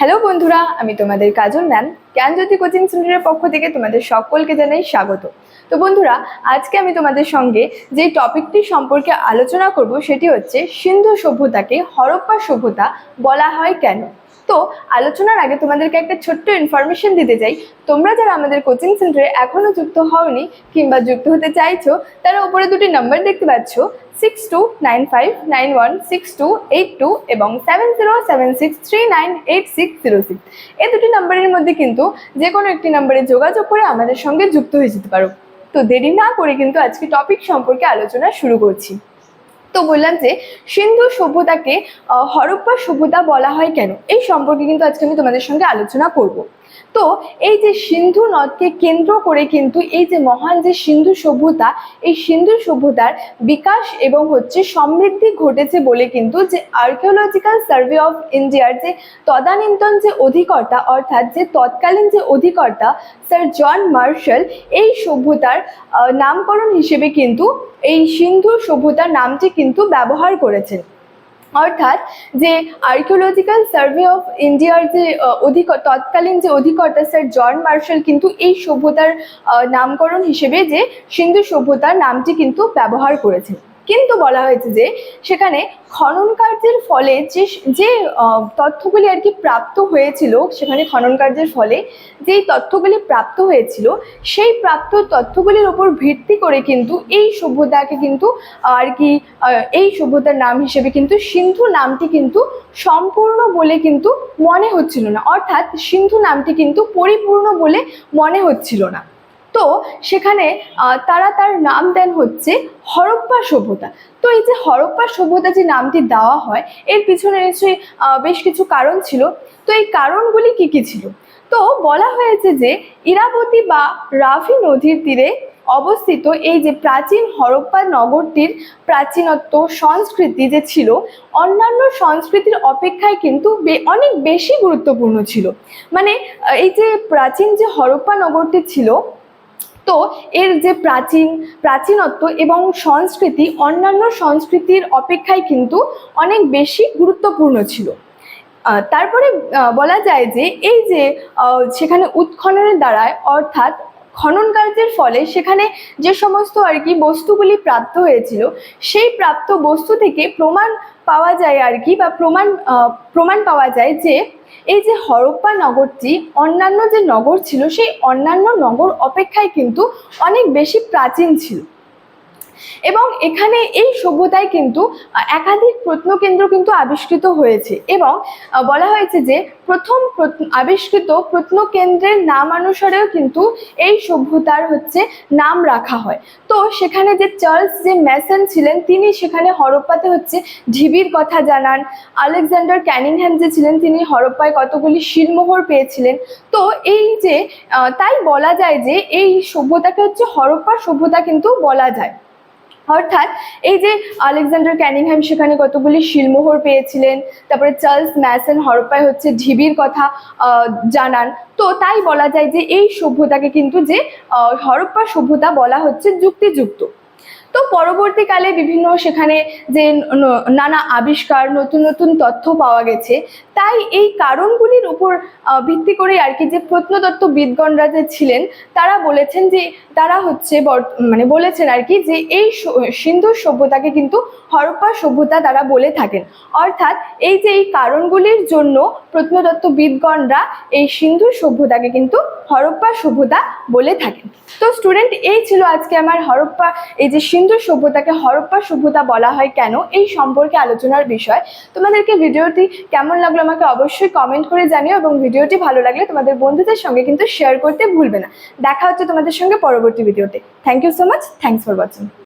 Hello বন্ধুরা, আমি তোমাদের কাজল ম্যাম। জ্ঞানজ্যোতি কোচিং সেন্টারের পক্ষ থেকে তোমাদের সকলকে জানাই স্বাগত। তো বন্ধুরা, আজকে আমি তোমাদের সঙ্গে যে টপিকটি সম্পর্কে আলোচনা করব সেটি হচ্ছে সিন্ধু সভ্যতাকে হরপ্পা সভ্যতা বলা হয় কেন? তো আলোচনার আগে তোমাদেরকে একটা ছোট্ট ইনফরমেশন দিতে চাই। তোমরা যারা আমাদের কোচিং সেন্টারে এখনও যুক্ত হওনি কিংবা যুক্ত হতে চাইছো, তারা উপরে দুটি নাম্বার দেখতে পাচ্ছ six two nine five nine one six two eight two এবং seven zero seven six three nine eight six zero six এই দুটি নাম্বারের মধ্যে কিন্তু যে কোনো একটি নাম্বারে যোগাযোগ করে আমাদের সঙ্গে যুক্ত হয়ে যেতে পারো। তো দেরি না করে কিন্তু আজকে টপিক সম্পর্কে আলোচনা শুরু করছি। তো বললাম যে সিন্ধু সভ্যতাকে হরপ্পা সভ্যতা বলা হয় কেন? এই সম্পর্কে কিন্তু আজকে আমি তোমাদের সঙ্গে আলোচনা করব। তো এই যে সিন্ধু নদকে কেন্দ্র করে কিন্তু এই যে মহান যে সিন্ধু সভ্যতা, এই সিন্ধু সভ্যতার বিকাশ এবং হচ্ছে সমৃদ্ধি ঘটেছে বলে কিন্তু যে আর্কিওলজিক্যাল সার্ভে অফ ইন্ডিয়ার যে তদানীন্তন যে অধিকর্তা, অর্থাৎ যে তৎকালীন যে অধিকর্তা স্যার জন মার্শাল, এই সভ্যতার নামকরণ হিসেবে কিন্তু এই সিন্ধু সভ্যতার নামটি কিন্তু ব্যবহার করেছেন। অর্থাৎ যে আর্কিওলজিক্যাল সার্ভে অফ ইন্ডিয়ার যে অধিক, তৎকালীন যে অধিকর্তা স্যার জন মার্শাল কিন্তু এই সভ্যতার নামকরণ হিসেবে যে সিন্ধু সভ্যতার নামটি কিন্তু ব্যবহার করেছেন। কিন্তু বলা হয়েছে যে সেখানে খনন কার্যের ফলে যে যে তথ্যগুলি আর কি প্রাপ্ত হয়েছিল, সেখানে খনন কার্যের ফলে যেই তথ্যগুলি প্রাপ্ত হয়েছিল, সেই প্রাপ্ত তথ্যগুলির ওপর ভিত্তি করে কিন্তু এই সভ্যতাকে কিন্তু, আর কি এই সভ্যতার নাম হিসেবে কিন্তু সিন্ধু নামটি কিন্তু সম্পূর্ণ বলে কিন্তু মনে হচ্ছিল না। অর্থাৎ সিন্ধু নামটি কিন্তু পরিপূর্ণ বলে মনে হচ্ছিল না। তো সেখানে তারা তার নাম দেন হচ্ছে হরপ্পা সভ্যতা। তো এই যে হরপ্পা সভ্যতা যে নামটি দেওয়া হয়, এর পিছনে নিশ্চয়ই বেশ কিছু কারণ ছিল। তো এই কারণগুলি কি কি ছিল? তো বলা হয়েছে যে ইরাবতী বা রাফি নদীর তীরে অবস্থিত এই যে প্রাচীন হরপ্পা নগরটির প্রাচীনত্ব সংস্কৃতি যে ছিল, অন্যান্য সংস্কৃতির অপেক্ষায় কিন্তু অনেক বেশি গুরুত্বপূর্ণ ছিল। মানে এই যে প্রাচীন যে হরপ্পা নগরটি ছিল তো এর যে প্রাচীন, প্রাচীনত্ব এবং সংস্কৃতি অন্যান্য সংস্কৃতির অপেক্ষায় কিন্তু অনেক বেশি গুরুত্বপূর্ণ ছিল। তারপরে বলা যায় যে এই যে সেখানে উৎখননের দ্বারায় অর্থাৎ খনন কার্যের ফলে সেখানে যে সমস্ত আর কি বস্তুগুলি প্রাপ্ত হয়েছিল, সেই প্রাপ্ত বস্তু থেকে প্রমাণ পাওয়া যায় আর কি বা প্রমাণ প্রমাণ পাওয়া যায় যে এই যে হরপ্পা নগরটি অন্যান্য যে নগর ছিল, সেই অন্যান্য নগর অপেক্ষায় কিন্তু অনেক বেশি প্রাচীন ছিল। এবং এখানে এই সভ্যতায় কিন্তু একাধিক প্রত্নকেন্দ্র কিন্তু আবিষ্কৃত হয়েছে এবং বলা হয়েছে যে প্রথম আবিষ্কৃত প্রত্নকেন্দ্রের নাম অনুসারেও কিন্তু এই সভ্যতার হচ্ছে নাম রাখা হয়। তো সেখানে যে চার্লস যে ম্যাসন ছিলেন, তিনি সেখানে হরপ্পাতে হচ্ছে ঢিবির কথা জানান। আলেকজান্ডার ক্যানিংহ্যাম যে ছিলেন, তিনি হরপ্পায় কতগুলি শিলমোহর পেয়েছিলেন। তো এই যে তাই বলা যায় যে এই সভ্যতাকে হচ্ছে হরপ্পা সভ্যতা কিন্তু বলা যায়। অর্থাৎ এই যে আলেকজান্ডার ক্যানিংহ্যাম সেখানে কতগুলি শিলমোহর পেয়েছিলেন, তারপরে চার্লস ম্যাসেন হরপ্পায় হচ্ছে ঢিবির কথা জানান। তো তাই বলা যায় যে এই সভ্যতাকে কিন্তু যে হরপ্পা সভ্যতা বলা হচ্ছে যুক্তিযুক্ত। তো পরবর্তীকালে বিভিন্ন সেখানে যে নানা আবিষ্কার, নতুন নতুন তথ্য পাওয়া গেছে, তাই এই কারণগুলির উপর ভিত্তি করে আর কি যে প্রত্নতত্ত্ববিদগণরা যে ছিলেন, তারা বলেছেন যে, তারা হচ্ছে মানে বলেছেন আর কি যে এই সিন্ধু সভ্যতাকে কিন্তু হরপ্পা সভ্যতা তারা বলে থাকেন। অর্থাৎ এই যে এই কারণগুলির জন্য প্রত্নতত্ত্ববিদগণরা এই সিন্ধু সভ্যতাকে কিন্তু হরপ্পা সভ্যতা বলে থাকেন। তো স্টুডেন্ট, এই ছিল আজকে আমার হরপ্পা, এই যে সিন্ধু সভ্যতাকে হরপ্পা সভ্যতা বলা হয় কেন? এই সম্পর্কে আলোচনার বিষয়। তোমাদেরকে ভিডিওটি কেমন লাগল আমাকে অবশ্যই কমেন্ট করে জানিও এবং ভিডিওটি ভালো লাগলে তোমাদের বন্ধুদের সঙ্গে কিন্তু শেয়ার করতে ভুলবে না। দেখা হচ্ছে তোমাদের সঙ্গে পরবর্তী ভিডিওতে। Thank you so much thanks for watching